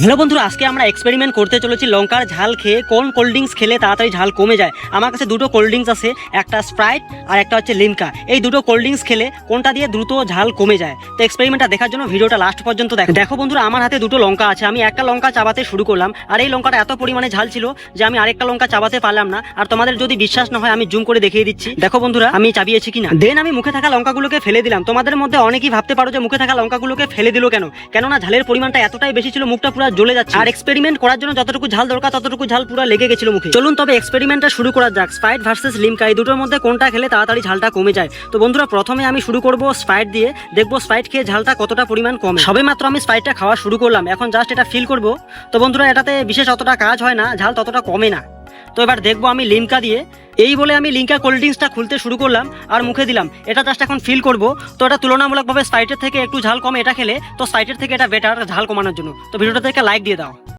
Hello বন্ধুরা, আজকে আমরা এক্সপেরিমেন্ট করতে চলেছি লঙ্কার ঝাল খেয়ে কোন কোল্ড ড্রিঙ্কস খেলে তাড়াতাড়ি ঝাল কমে যায়। আমার কাছে দুটো কোল্ড ড্রিঙ্কস আছে, একটা স্প্রাইট আর একটা হচ্ছে লিমকা এই দুটো কোল্ড ড্রিঙ্কস খেলে কোনটা দিয়ে দ্রুত ঝাল কমে যায়? তো এক্সপেরিমেন্টটা দেখার জন্য ভিডিওটা লাস্ট পর্যন্ত দেখো। দেখো বন্ধুরা, আমার হাতে দুটো লঙ্কা আছে। আমি একটা লঙ্কা চাবাতে শুরু করলাম, আর এই লঙ্কাটা এত পরিমাণে ঝাল ছিল যে আমি আরেকটা লঙ্কা চাবাতে পারলাম না। আর তোমাদের যদি বিশ্বাস না হয়, আমি জুম করে দেখিয়ে দিচ্ছি। দেখো বন্ধুরা, আমি চাবিয়েছি কিনা? দেন আমি মুখে থাকা লঙ্কাগুলোকে ফেলে দিলাম। তোমাদের মধ্যে অনেকেই ভাবতে পারো যে মুখে থাকা লঙ্কাগুলোকে ফেলে দিল কেন? কেননা ঝালের পরিমাণটা এতটাই বেশি ছিল, মুখটা পুরো জ্বলে যাচ্ছে। আর এক্সপেরিমেন্ট করার জন্য যতটুকু ঝাল দরকার, ততটুকু ঝাল পুরো লেগে গেছিল মুখে। চলুন তবে এক্সপেরিমেন্টটা শুরু করা যাক। স্প্রাইট ভার্সেস লিমকা এই দুটোর মধ্যে কোনটা খেলে তাড়াতাড়ি ঝালটা কমে যায়? তো বন্ধুরা, প্রথমে আমি শুরু করব স্প্রাইট দিয়ে। দেখব স্প্রাইট খেয়ে ঝালটা কতটা পরিমাণ কমে। সবে মাত্র আমি স্প্রাইটটা খাওয়া শুরু করলাম। এখন জাস্ট এটা ফিল করব। তো বন্ধুরা, এটাতে বিশেষ অতটা কাজ হয় না। ঝাল ততটা কমে না। তো এবার দেখব আমি লিমকা দিয়ে এই বলে আমি লিঙ্কা কোল্ড ড্রিঙ্কসটা খুলতে শুরু করলাম আর মুখে দিলাম। এটা জাস্ট এখন ফিল করব। তো এটা তুলনামূলকভাবে সাইটের থেকে একটু ঝাল কম এটা খেলে, তো সাইটের থেকে এটা বেটার ঝাল কমানোর জন্য। তো ভিডিওটা থেকে লাইক দিয়ে দাও।